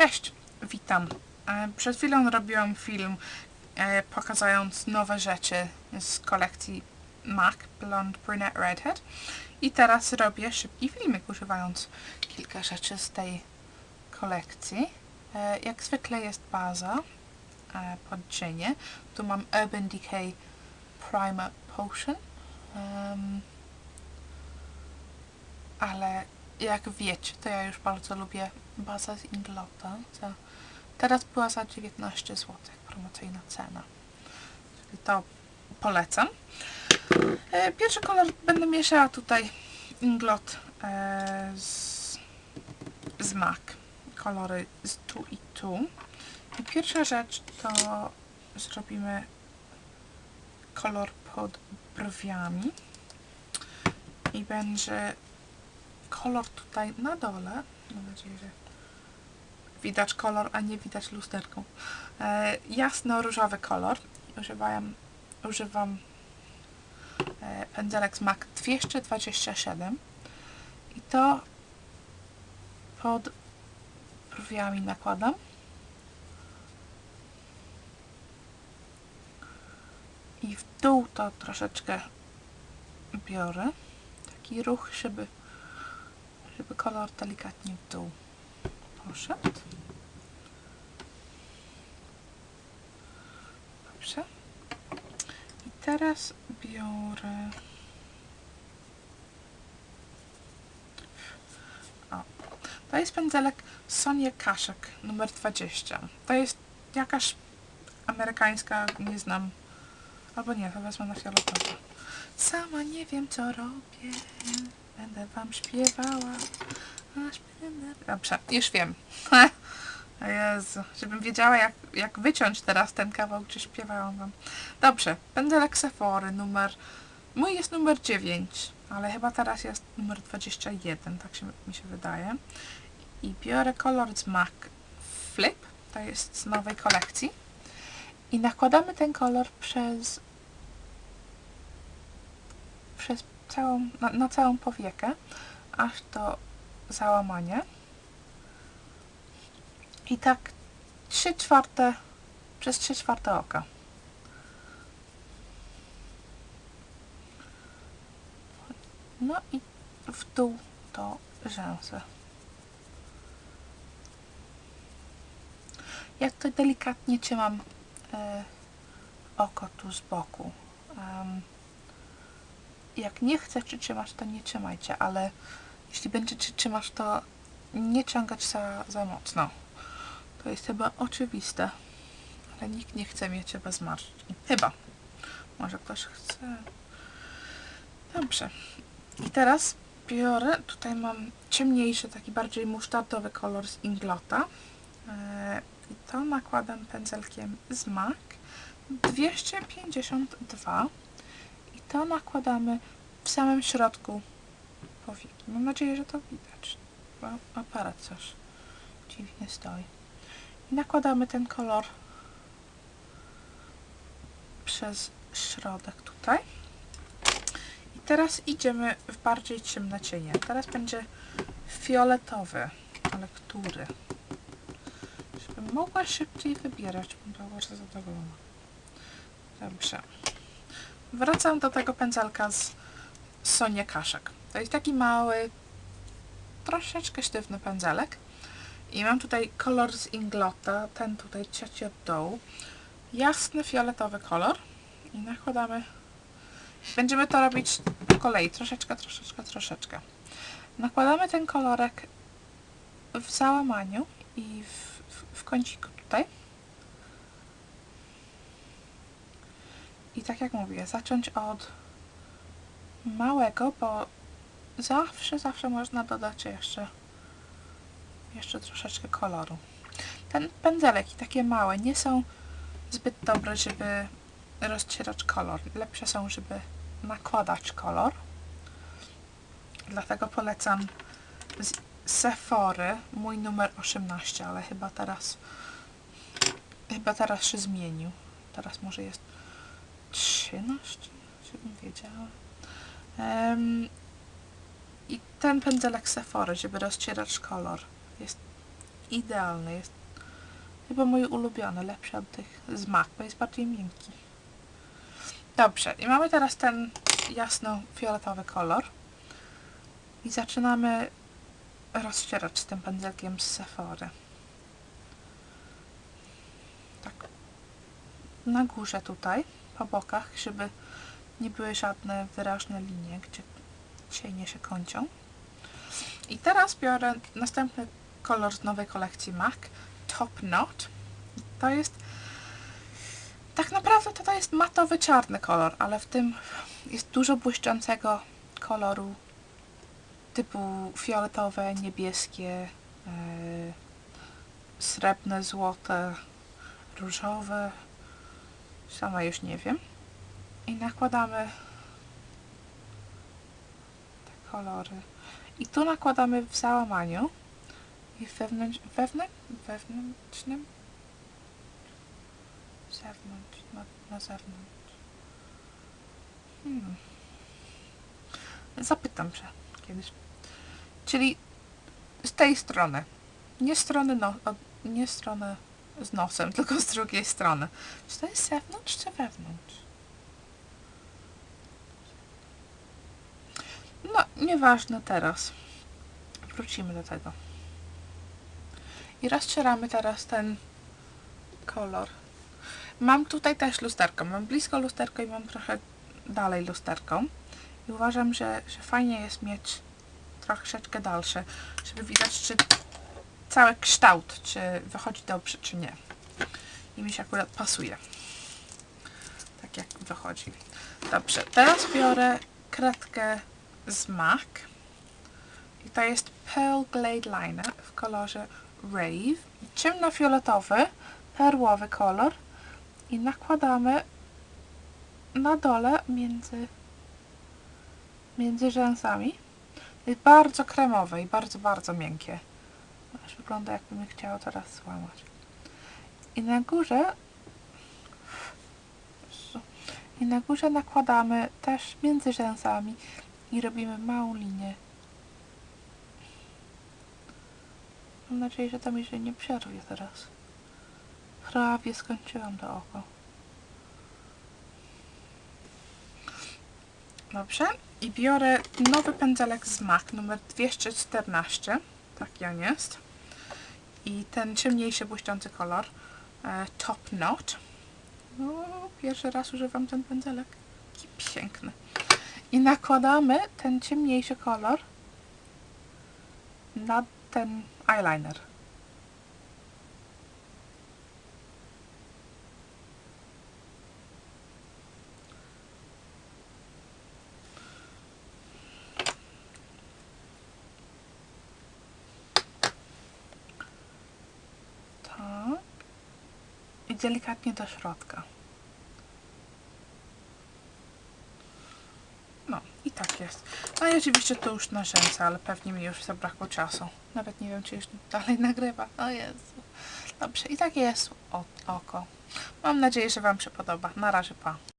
Cześć, witam. E, Przed chwilą robiłam film e, pokazując nowe rzeczy z kolekcji MAC Blonde Brunette Redhead i teraz robię szybki filmik używając kilka rzeczy z tej kolekcji. E, Jak zwykle jest baza pod dzienie. Tu mam Urban Decay Primer Potion. Ale jak wiecie, to ja już bardzo lubię bazę z Inglota. Za, teraz była za 19 zł promocyjna cena. Czyli to polecam. E, Pierwszy kolor będę mieszała tutaj Inglot e, z, z MAC. Kolory z tu i tu. I pierwsza rzecz to zrobimy kolor pod brwiami. I będzie kolor tutaj na dole. Mam nadzieję, że widać kolor, a nie widać lusterką. E, jasno-różowy kolor. Używam, używam e, pędzelek z MAC 227 i to pod brwiami nakładam. I w dół to troszeczkę biorę. Taki ruch, żeby żeby kolor delikatnie w dół poszedł. Dobrze. I teraz biorę... O. To jest pędzelek Sonia Kaszek numer 20. To jest jakaś amerykańska, nie znam. Albo nie, to wezmę na fioletowo. Sama nie wiem co robię. Będę wam śpiewała. Będę... Dobrze, już wiem. Jezu, żebym wiedziała jak, jak wyciąć teraz ten kawał, czy śpiewałam wam. Dobrze, pędzelek Sephory, numer... Mój jest numer 9, ale chyba teraz jest numer 21, tak się, mi się wydaje. I biorę kolor z MAC Flip, to jest z nowej kolekcji. I nakładamy ten kolor przez przez całą, na, na całą powiekę, aż do załamania. I tak 3 czwarte, przez 3 czwarte oka. No i w dół to rzęsy. Ja tutaj delikatnie trzymam e, oko tu z boku. Em, jak nie chcesz przytrzymać, to nie trzymajcie, ale jeśli będzie trzymasz, to nie ciągać za, za mocno. To jest chyba oczywiste, ale nikt nie chce mieć chyba zmarszczki. Chyba. Może ktoś chce. Dobrze. I teraz biorę, tutaj mam ciemniejszy, taki bardziej musztardowy kolor z Inglota. E, I to nakładam pędzelkiem z MAC 252 i to nakładamy w samym środku powieki. Mam nadzieję, że to widać, bo aparat coś dziwnie stoi. I nakładamy ten kolor przez środek tutaj. I teraz idziemy w bardziej ciemne cienie. Teraz będzie fioletowy, ale który? Żebym mogła szybciej wybierać, bym była bardzo zadowolona. Dobrze. Wracam do tego pędzelka z Sonia Kaszek. To jest taki mały, troszeczkę sztywny pędzelek. I mam tutaj kolor z Inglota, ten tutaj trzeci od dołu. Jasny fioletowy kolor. I nakładamy... Będziemy to robić po kolei, troszeczkę, troszeczkę, troszeczkę. Nakładamy ten kolorek w załamaniu i w, w, w kąciku tutaj. I tak jak mówię, zacząć od małego, bo zawsze, zawsze można dodać jeszcze jeszcze troszeczkę koloru. Ten pędzelek i takie małe nie są zbyt dobre, żeby rozcierać kolor. Lepsze są, żeby nakładać kolor. Dlatego polecam z Sephory mój numer 18, ale chyba teraz chyba teraz się zmienił. Teraz może jest 13, żebym wiedziała. Em, I ten pędzelek Sephory, żeby rozcierać kolor, jest idealny. Jest chyba mój ulubiony, lepszy od tych z MAC, bo jest bardziej miękki. Dobrze, i mamy teraz ten jasno-fioletowy kolor. I zaczynamy rozcierać z tym pędzelkiem z Sephory. Tak. Na górze tutaj, po bokach, żeby nie były żadne wyraźne linie, gdzie cienie się kończą. I teraz biorę następny kolor z nowej kolekcji MAC, Top Knot. To jest tak naprawdę to, to jest matowy czarny kolor, ale w tym jest dużo błyszczącego koloru typu fioletowe, niebieskie, yy, srebrne, złote, różowe. Sama już nie wiem. I nakładamy kolory. I tu nakładamy w załamaniu i wewnątrz, wewnątrz, wewnętrznym zewnątrz, na, na zewnątrz. Hmm. Zapytam się kiedyś. Czyli z tej strony. Nie strony, no, nie strony z nosem, tylko z drugiej strony. Czy to jest zewnątrz, czy wewnątrz? No, nieważne teraz. Wrócimy do tego. I rozcieramy teraz ten kolor. Mam tutaj też lusterko. Mam blisko lusterko i mam trochę dalej lusterko. I uważam, że, że fajnie jest mieć troszeczkę dalsze, żeby widać, czy cały kształt, czy wychodzi dobrze, czy nie. I mi się akurat pasuje. Tak jak wychodzi. Dobrze, teraz biorę kredkę z MAC. I to jest Pearl Glade Liner w kolorze Rave. Ciemnofioletowy, perłowy kolor. I nakładamy na dole między, między rzęsami. Jest bardzo kremowe i bardzo, bardzo miękkie. Aż wygląda jakbym je chciała teraz złamać. I na górze i na górze nakładamy też między rzęsami i robimy małą linię. Mam nadzieję, że mi się nie przerwie teraz. Prawie skończyłam to oko. Dobrze. I biorę nowy pędzelek z MAC numer 214. Taki on jest. I ten ciemniejszy, błyszczący kolor. E, top Knot. No, pierwszy raz używam ten pędzelek. Jaki piękny. I nakładamy ten ciemniejszy kolor na ten eyeliner. Tak. I delikatnie do środka. No, i tak jest. No i oczywiście to już na rzęsy, ale pewnie mi już zabrakło czasu. Nawet nie wiem, czy już dalej nagrywa. O Jezu. Dobrze, i takie jest o, oko. Mam nadzieję, że Wam się podoba. Na razie, pa.